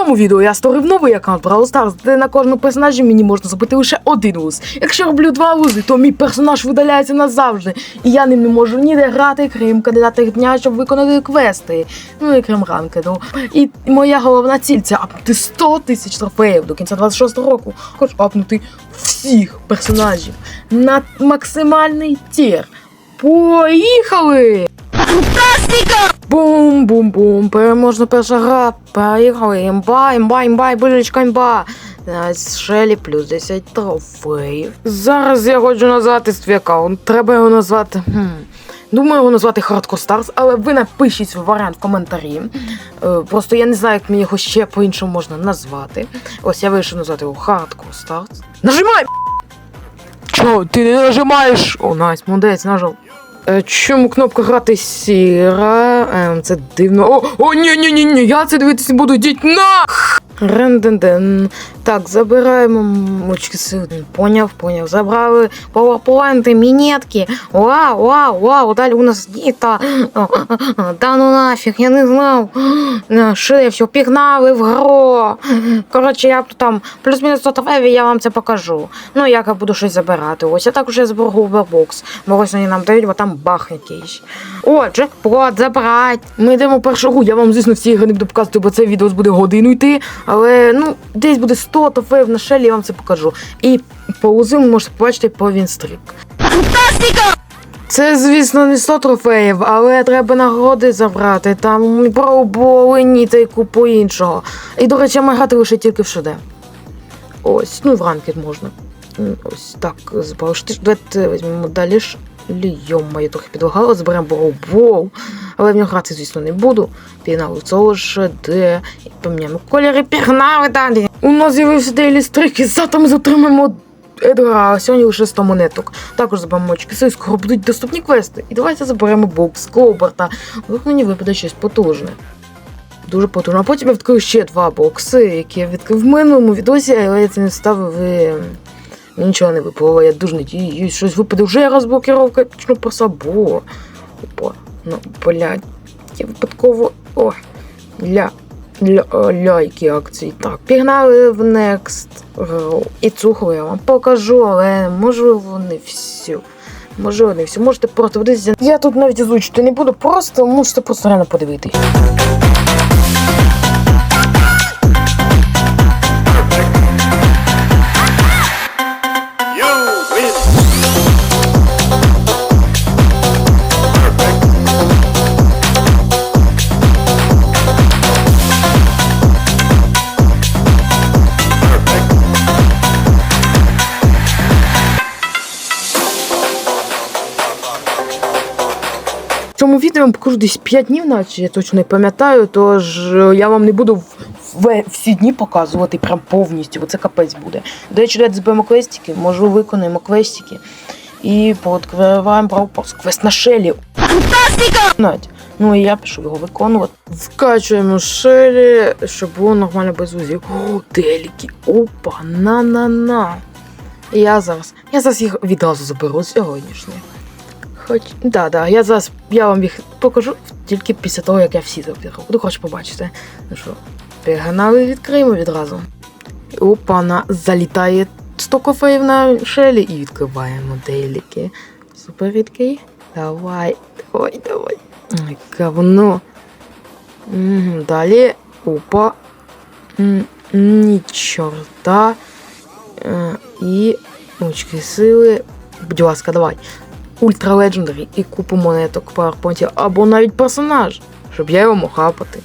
цьому відео я створив новий аккаунт Brawl Stars, де на кожному персонажі мені можна зробити лише один луз. Якщо роблю два лузи, то мій персонаж видаляється назавжди, і я ним не можу ніде грати, крім кандидата дня, щоб виконати квести. Ну і крім ранкеду. І моя головна ціль це апнути 100 тисяч трофеїв до кінця 26-го року. Хоч апнути всіх персонажів на максимальний тір. Поїхали! Бум-бум-бум, переможна перша гра. Поїхали. Імба, імба, імба, і божечка імба. Шелі плюс 10 трофеїв. Зараз я хочу назвати свій аккаунт. Треба його назвати. Хм. Думаю, його назвати Hardcore Stars, але ви напишіть варіант в коментарі. Е, Просто я не знаю, як мені його ще по-іншому можна назвати. Ось я вирішив назвати його Hardcore Stars. Нажимай! Чо, ти не нажимаєш? О, найс, молодець, нажав. Е, Чому кнопка грати сіра? Ем, це дивно. О, о, ні, ні, ні, ні, я це дивитися буду, йдіть на! Ренденден. Так, забираємо мочки сил. Поняв, поняв. Забрали пауерпоінти, мінетки. Вау, вау, вау, далі у нас діта. Да ну нафіг, я не знав. Шли, все, пігнали в гру. Коротше, я там плюс-мінус 100 трофеїв, я вам це покажу. Ну, як я буду щось забирати. Ось я також я зберу Гувербокс. Бо ось вони нам дають, бо там бах якийсь. О, джекпот, забрать. Ми йдемо першу гру. Я вам, звісно, всі ігри не буду показувати, бо це відео буде годину йти. Але ну, десь буде 100 трофеїв на шелі, я вам це покажу. І по лузу ви можете побачити по Вінстрік. Це, звісно, не 100 трофеїв, але треба нагороди забрати. Там проболині та й купу іншого. І, до речі, ми грати лише тільки в ШД. Ось, ну в ранкет можна. Ось так, збавити. Давайте візьмемо далі я трохи підлагала, зберемо боу Але в нього грати, звісно, не буду. Пігнали цього ж де. Поміняємо кольори, пігнали далі. Нас з'явився дейлі стрик, і завтра ми затримаємо Едгара, а сьогодні лише 100 монеток. Також заберемо очки, скоро будуть доступні квести. І давайте заберемо бокс Клоуберта. Вдруг мені випаде щось потужне. Дуже потужно. А потім я відкрив ще два бокси, які я відкрив в минулому відосі, але я це не вставив і нічого не випало. Я дуже надіюсь, щось випаде вже розблокировка, почну про собо. Опа, ну, блядь, я випадково. О, ля. Ля, ля, акції. Так, пігнали в Next І цуху я вам покажу, але можливо не всю. Можливо, не всю. Можете просто подивитися. Я тут навіть озвучити не буду, просто можете просто реально подивитись. Цьому відео я покажу десь 5 днів, наче я точно не пам'ятаю, тож е, я вам не буду всі дні показувати прям повністю, бо це капець буде. До речі, давайте зберемо квестики, може виконуємо квестики. І пооткриваємо браупорс. Квест на шелі. Навіть. Ну і я пішов його виконувати. Вкачуємо шелі, щоб було нормально без узів. О, деліки. Опа, на-на-на. Я зараз. Я зараз їх відразу заберу сьогоднішніх. Хоч. Да, да, я зараз я вам їх покажу тільки після того, як я всі заберу. Буду хочу побачити. Ну що, перегнали відкриємо відразу. Опа, на залітає 100 кофеїв на шелі і відкриваємо деліки. Супер рідкий. Давай, давай, давай. Ай, Говно. Мгм, Далі. Опа. Ні чорта. Е, І очки сили. Будь ласка, давай. Ультра Legendary і купу монеток PowerPoint, або навіть персонаж, щоб я його мог хапати.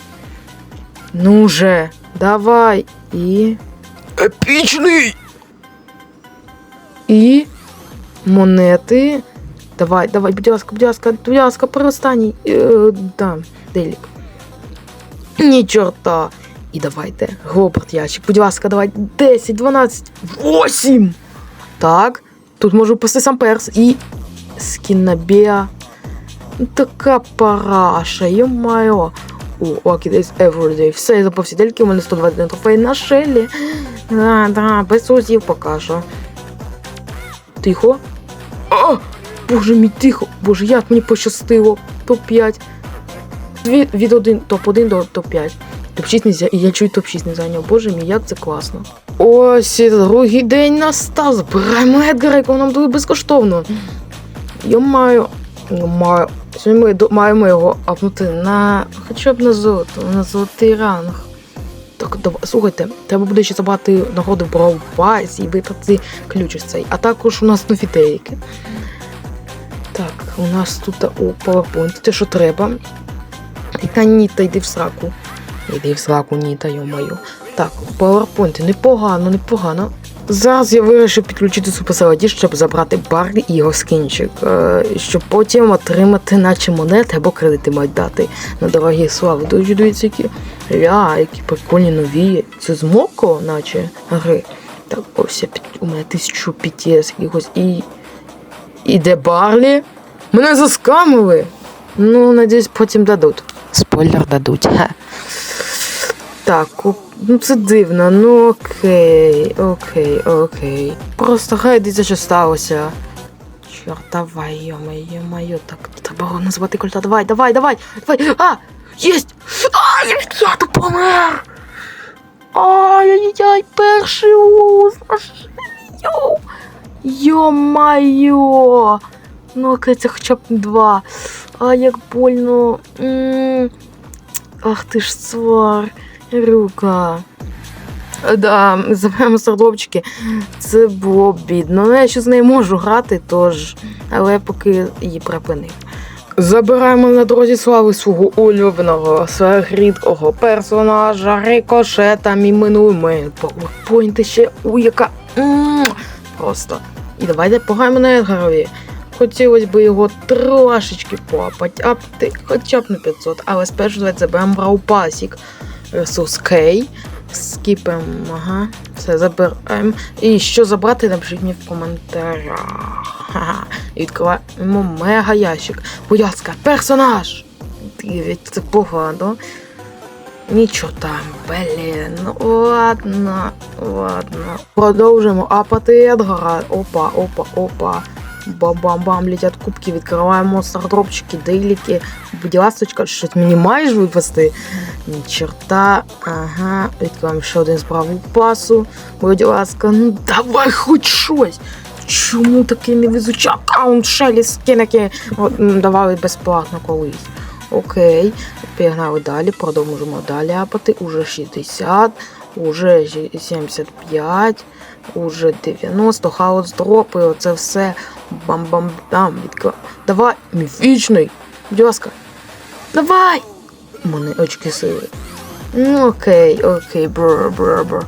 Ну же, давай. І. Епічний! І. Монети. Давай, давай, будь ласка, будь ласка, будь ласка, переостанній. Е, да, делік. Ні, чорта. І давайте. Роберт ящик, будь ласка, давай. 10, 12, 8. Так. Тут можу пасти сам перс і. Скіннабіа. Така параша, йо-майо. О, десь everyday. Все, я забув всі у мене 121 трофей на шелі. Да, да, без узів поки що. Тихо. О! Боже мій тихо. Боже, як мені пощастило. Топ-5. Від, від 1, топ-1 до топ-5. Топ-6 не зайняв. Я чую топ-6 не зайняв. Боже мій, як це класно. Ось і другий день настав. Збираємо Едгара, якого нам дали безкоштовно. Я маю. Маю. Сьогодні ми маємо його апнути на хоча б на золото, на золотий ранг. Так, давай, слухайте, треба буде ще забрати нагоди в Brawl і витрати ключ цей. А також у нас нові деякі. Так, у нас тут у PowerPoint те, що треба. Та Ніта, йди в сраку. Іди в сраку, Ніта, йо-маю. Так, PowerPoint, непогано, непогано. Зараз я вирішив підключити суперселаді, щоб забрати Барлі і його скінчик, е, щоб потім отримати наче монети або кредити мають дати на дорогі слави. Дуже дивіться, які ля, які прикольні нові. Це з Моко, наче гри. Так, ось я під, у мене 1000 PTS якихось і. І де Барлі? Мене заскамили. Ну, надіюсь, потім дадуть. Спойлер дадуть. Ха. Так, о, ну це дивно, ну окей, окей, окей. Просто хай дивіться, що сталося. Чорт, давай, йо-моє, так, треба його назвати кольта. Давай, давай, давай, давай. А! Єсть! А, я, то помер! Ай-яй-яй, перший уз! Йоу! Йо-майо! Ну, окей, це хоча б два. А як больно. м Ах ти ж свар. Рука. Да, забираємо сардовчики. Це було бідно. Ну, я ще з нею можу грати, тож. Але поки її припинив. Забираємо на дорозі слави свого улюбленого рідкого персонажа, рикошета, минулий мен. Поінти ще у яка. Просто. І давайте пограємо на Едгарові. Хотілося б його трошечки поапати, апти, хоча б на 500, але спершу давайте заберемо Браупасік. Ресурс Кей. Скіпемо, ага. Все, забираємо. І що забрати, напишіть мені в коментарях. Ха-ха. І відкриваємо мега ящик. Будь ласка, персонаж! Це погано. Нічого там, блін. Ну ладно, ладно. Продовжуємо апати Едгара. Опа, опа, опа. Бам-бам-бам, летять кубки, відкриваємо стардропчики, дейліки. Будь ласочка, щось мені маєш випасти? Ні, чорта. Ага, відкриваємо ще один справу пасу. Будь ласка, ну давай хоч щось. Чому такий невезучий аккаунт Шелі скиники давали безплатно колись? Окей, пігнали далі, продовжуємо далі апати. Уже 60, уже 75, уже 90, хаос дропи, оце все. Бам-бам-бам. відкра- Давай, міфічний. Будь ласка. Давай! У мене очки сили. Ну окей, окей, бро, бро, бро,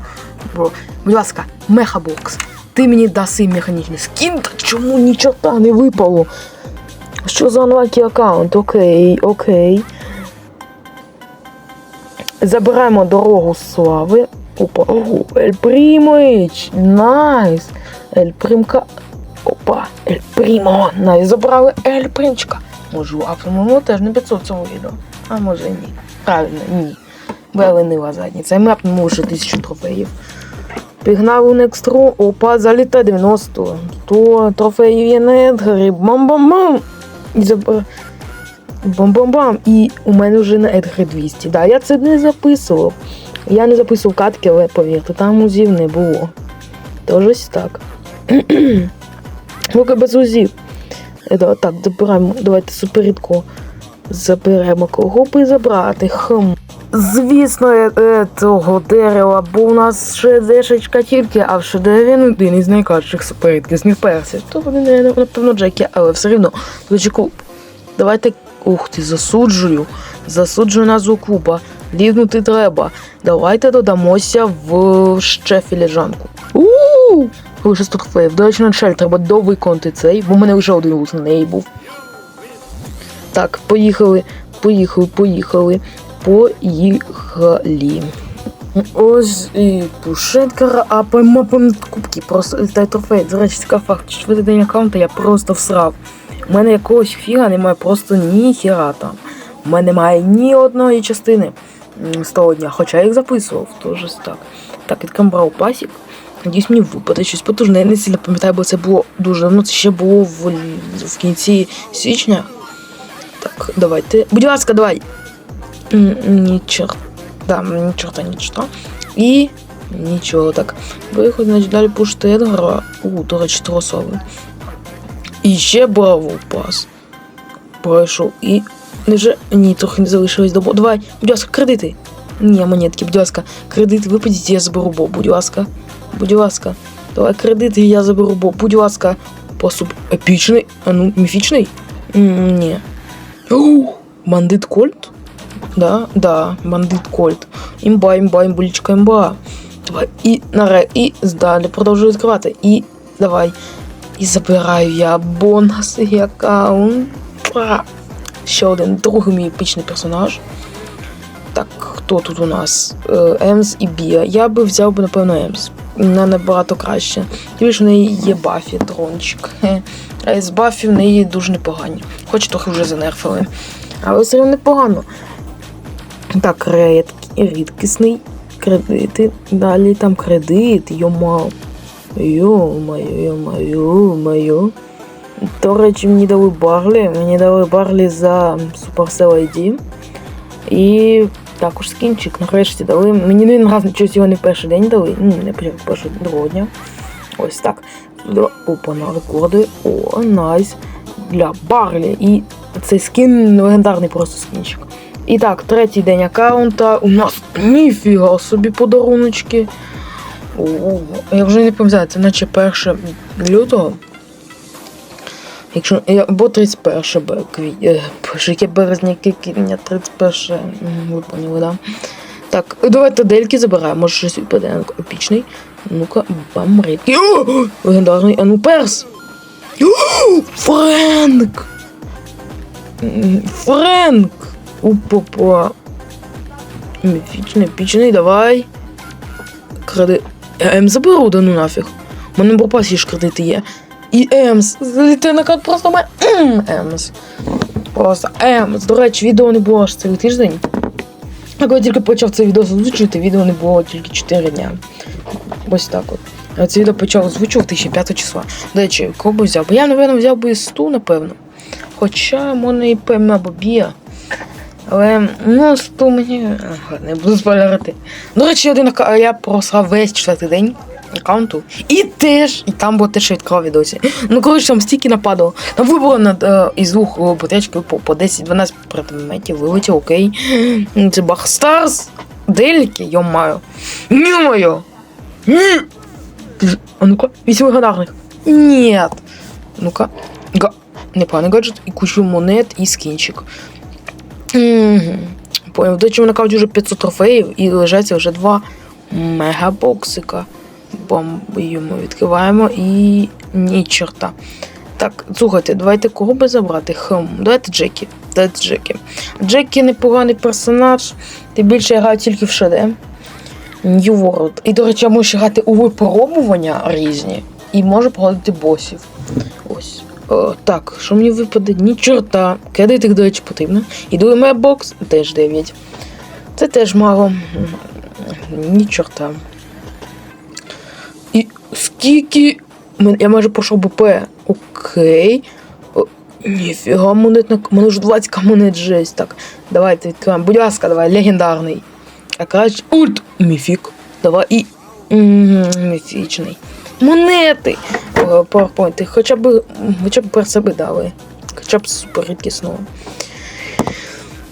бро. Будь ласка, мехабокс. Ти мені даси механічний скін, та чому ні чорта не випало? Що за анлакі аккаунт? Окей, окей. Забираємо дорогу слави. Опа, ого, Ель Примич! Найс! Ель Примка. Опа, Ель Примо! Найс, забрали Ель Примчика. Можу, а по-моєму теж на 500 цього відео. А може ні. Правильно, ні. Бо я ленива задниця. І мепнемо вже 1000 трофеїв. Пігнав у Некстру, опа, заліта 90. 100 трофеїв є на Едгарі. Бам-бам-бам! І забр... Бам-бам-бам! І у мене вже на Едгарі 200. Да, я це не записував. Я не записував катки, але повірте, там узів не було. Тож ось так. Поки без узів. Е, Так, забираємо, давайте суперрідко заберемо кого би забрати. Хм. Звісно, е, е, того дерева, бо у нас ще дешечка тільки, а в шедеврі він один із найкращих суперрідкісних персів. То вони, напевно, Джекі, але все рівно. Лучику, давайте. Ух ти, засуджую. Засуджую назву клуба. Лівнути треба. Давайте додамося в ще філіжанку. Ууу! Трофеїв. До речі, на шель треба довиконати цей, бо в мене вже один луз на неї був. Так, поїхали, поїхали, поїхали. Поїхали. Ось і пушетка, а поймапом кубки, просто літає трофей. До речі, цікавий факт, четвертий день аккаунта я просто всрав. У мене якогось фіга немає просто ні хіра там. У мене немає ні одної частини з того дня, хоча я їх записував, тож так. Так, відкрив брав пасік. Надіюсь, мені випаде щось потужне. Я не сильно пам'ятаю, бо це було дуже давно, це ще було в, в кінці січня. Так, давайте. Будь ласка, давай. Ні, чорт. Да, ні чорта, ні чорта. І нічого так. Виходь, значить, далі пушити Едгара. У, до речі, тросовий. І ще браво. Пройшов. І невже. Ні, трохи не залишилось до. Давай, будь ласка, кредити. Ні, монетки, будь ласка, кредити випадіть, я заберу бо, будь ласка. Будь ласка. Давай кредити, я заберу бо, будь ласка. Посуп епічний, а ну, міфічний? Ні. Бандит Кольт? Да, да, бандит Кольт. Імба, імба, імбулечка, імба. Давай, і наре, і далі продовжую відкривати. І давай. І забираю я бонусний аккаунт. Ще один другий мій епічний персонаж. Так, хто тут у нас? Е, Емс і Біа. Я би взяв би, напевно, Емс. Вона набагато краще. Тим більше в неї є Бафі, дрончик. А з Бафі в неї дуже непогані. Хоч трохи вже занерфили. Але все одно непогано. Так, ред, рідкісний. Кредити. Далі там кредит. Йомау. Йо-моє, йо-моє, йо-моє. До речі, мені дали барлі. Мені дали барлі за Supercell ID. І також скінчик нарешті дали. Мені не раз щось його не в перший день дали. Ну, не першого другого дня. Ось так. Опа, на рекорди. О, найс. Для Барлі. І цей скін легендарний просто скінчик. І так, третій день аккаунта. У нас ніфіга собі подаруночки. О, я вже не пам'ятаю, це наче 1 лютого. Якщо або 31 бе- кві- е, березня, яке квітня, 31, м, ви поняли, да? Так, давайте дельки забираємо, може щось випаде епічний. Ну-ка, бам, рідкий. Легендарний, а ну перс! Френк! Френк! Упопа. Міфічний, епічний, давай. Кради. Я М заберу, да ну нафіг. У мене в пропасі ж кредити є. І Емс. Залітай на просто мене. Емс. Просто Емс. До речі, відео не було аж цілий тиждень. Як я тільки почав це відео озвучувати, відео не було тільки 4 дня. Ось так от. Це відео почав озвучувати ще 5 числа. До речі, кого б взяв? Бо я, напевно, взяв би сту, напевно. Хоча можна і ПМ або Бія. Але ну, сту мені. Не буду спойлерити. До речі, один я просрав весь четвертий день аккаунту. І теж, і там було теж відкрив відосі. Ну, коротше, там стільки нападало. Там вибуло над е, із двох е, ботечків по, по 10-12 предметів, вилетів, окей. Це Бахстарс, Дельки, йо-маю. Ні-моє! Ні! А ну-ка, вісім легендарних. Ні. Ну-ка. Га... Непоганий гаджет, і кучу монет, і скінчик. Мгм. Понял. До чого на карті вже 500 трофеїв і лежаться вже два мегабоксика. Бомбуємо, відкриваємо і ні чорта. Так, слухайте, давайте кого би забрати? Хм, давайте Джекі. Давайте Джекі. Джекі непоганий персонаж. Тим більше я граю тільки в ШД. New World. І, до речі, я можу грати у випробування різні. І можу проходити босів. Ось. О, так, що мені випаде? Ні чорта. Кредитик, до речі, потрібно. І другий бокс теж 9. Це теж мало. Ні чорта. Скільки. Я майже пройшов БП. Окей. Ніфіга монетна. У мене вже 20 монет жесть. Так, давайте відкриваємо. Будь ласка, давай, легендарний. А краще ульт. Міфік. Давай і. Міфічний. Монети. Е, PowerPoint. Хоча б. Хоча б per себе дали. Хоча б супер рідкісного.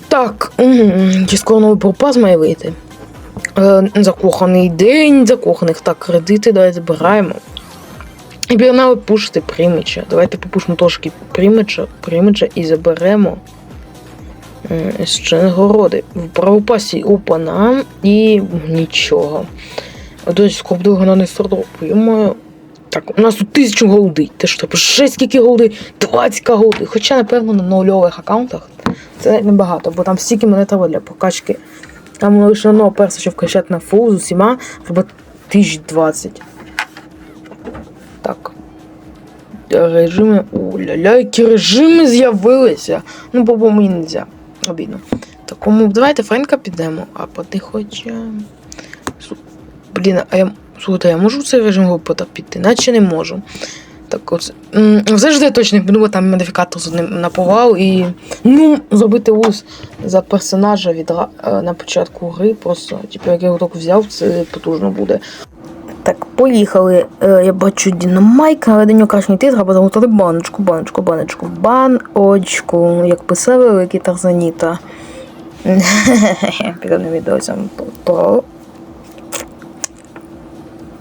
Так. Чи скоро новий пропаз має вийти? Е, закоханий день закоханих. Так, кредити давай забираємо. І пігнали пушити примича. Давайте попушимо трошки примича, примича і заберемо ще нагороди. В правопасі опана і нічого. Дось скоп на. Йомаю. Так, у нас тут тисячу голди. Те що типу, 6 скільки голди, 20 голди. Хоча, напевно, на нульових аккаунтах це небагато, бо там стільки мене треба для прокачки. Там лише одного перса, щоб качати на фул з усіма, треба 1020. Так. Режими. Уля-ля, які режими з'явилися. Ну, бо мені не можна. Обідно. Такому давайте Френка підемо, а поти хоча. Блін, а я. Слухайте, я можу в цей режим піти? Наче не можу. Так м, Завжди точно буду там модифікатор з одним напував і ну, зробити ус за персонажа від е, на початку гри. Просто, типу, як я його тільки взяв, це потужно буде. Так, поїхали. Е, Я бачу Дінамайк, але до нього краще не йти, треба баночку, баночку, баночку, баночку, як писав великий Тарзаніта. Під одним відосом про.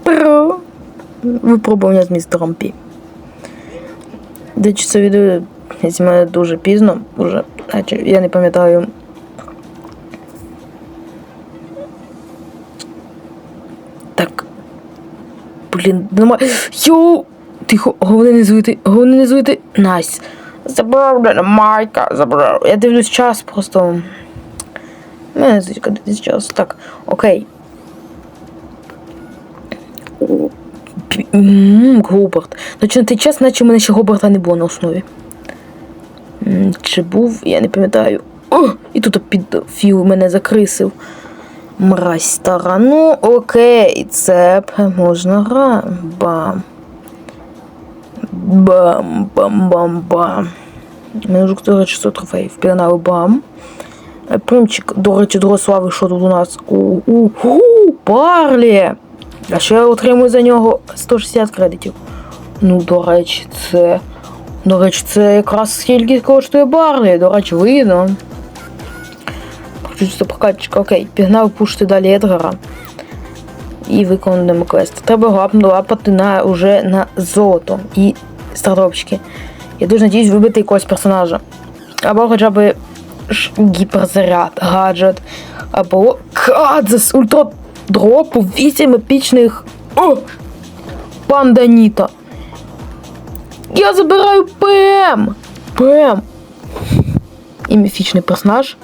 Про. Випробування з містером Пі. До речі, це відео знімаю дуже пізно, уже, наче я не пам'ятаю. Так. Блін, немає. Йоу! Тихо, головне не звити, головне не звити. Найс. Забрав майка, забрав. Я дивлюсь час просто. Мене звичка дивлюсь час. Так, окей. Гобарт. Значить, на той час, наче в мене ще Гобарта не було на основі. Чи був, я не пам'ятаю. О, і тут під філ мене закрисив. Мразь стара. Ну, окей, це можна гра. Бам. Бам, бам, бам, бам. Мене вже, до речі, 100 трофеїв. Пігнали бам. Е, Примчик, до речі, Дорослави, що тут у нас? У, у, у, Барлі! А ще я отримую за нього 160 кредитів. Ну, до речі, це. До речі, це якраз скільки коштує Барлі. До речі, видно. Чисто прокатчика, окей, пігнав пушити далі Едгара. І виконуємо квест. Треба лапну лапати на, уже на золото і стартопчики. Я дуже надіюсь вибити якогось персонажа. Або хоча б гіперзаряд, гаджет. Або кадзес, ультра дропу, 8 епічних. О! Панда Ніта. Я забираю ПМ! ПМ! І міфічний персонаж.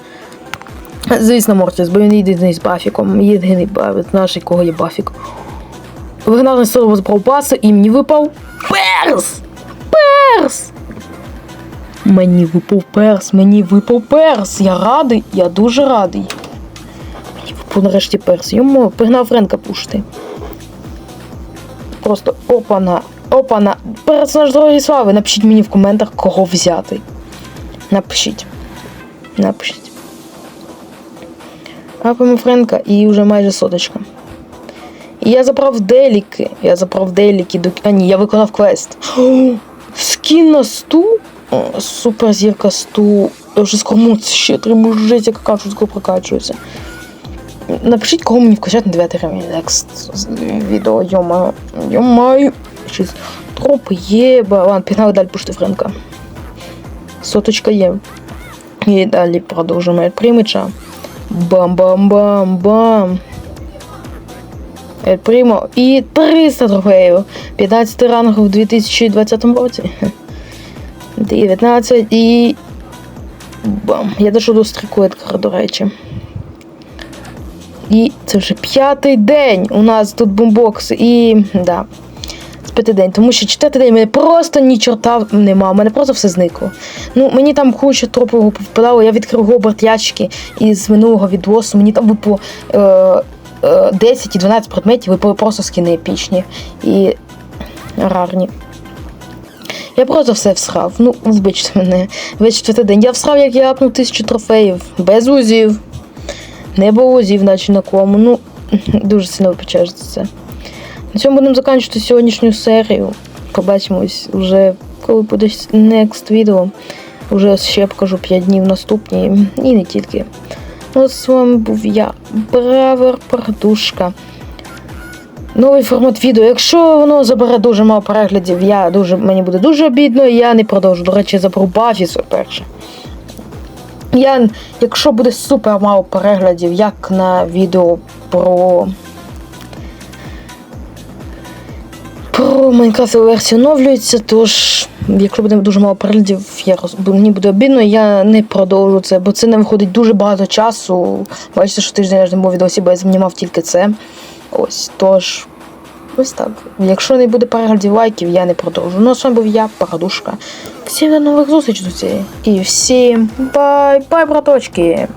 Звісно, Мортіс, бо він єдиний з Бафіком. Єдиний персонаж, якого є Бафік. На сервер з Браупаса і мені випав перс! Перс! Мені випав перс, мені випав перс. Я радий, я дуже радий. Мені нарешті перс. Йому пригнав Френка пушти. Просто опана, опана. Персонаж дорогі слави. Напишіть мені в коментах, кого взяти. Напишіть. Напишіть. Апимо Френка і вже майже соточка. І я забрав деліки. Я забрав деліки до. А ні, я виконав квест. Скін на сту. О, суперзірка сту. Я вже скоро ще три мужиці, яка кажуть, скоро прокачується. Напишіть, кого мені вкачати на 9 рівень. Next відео, йома. Йомаю. Щось. Тропи є. Ладно, пігнали далі пушти Френка. Соточка є. І далі продовжуємо примича. Бам-бам-бам-бам. Примо. І 300 трофеїв. 15 рангів у 2020 році. 19 і. Бам. Я дійшов до стрику Едгара, до речі. І це вже п'ятий день. У нас тут бомбокс. І. Да. Це п'ятий день. Тому що четвертий день мене просто ні чорта нема. У мене просто все зникло. Ну, мені там куча тропового повпадало. Я відкрив Гобарт ящики із минулого відосу. Мені там випало е, е, 10 і 12 предметів, випали просто скини епічні і рарні. Я просто все всрав. Ну, вибачте мене. Весь четвертий день. Я всрав, як я апнув тисячу трофеїв. Без узів. Не було узів, наче на кому. Ну, дуже сильно вибачаю за це. На цьому будемо закінчувати сьогоднішню серію. Побачимось вже коли буде next відео. Уже ще покажу 5 днів наступні. І не тільки. Ну, з вами був я, Бравер Пардушка. Новий формат відео. Якщо воно забере дуже мало переглядів, я дуже, мені буде дуже обідно, і я не продовжу. До речі, заберу Бафісу перше. Я, якщо буде супер мало переглядів, як на відео про. Про Майнкрафт версія оновлюється, тож, якщо буде дуже мало переглядів, я роз... мені буде обідно, я не продовжу це, бо це не виходить дуже багато часу. Бачите, що тиждень я ж не був відосі, бо я знімав тільки це. Ось, тож. Ось так. Якщо не буде переглядів лайків, я не продовжу. Ну, а вами був я, Парадушка. Всім до нових зустрічей, друзі. І всім бай-бай, браточки!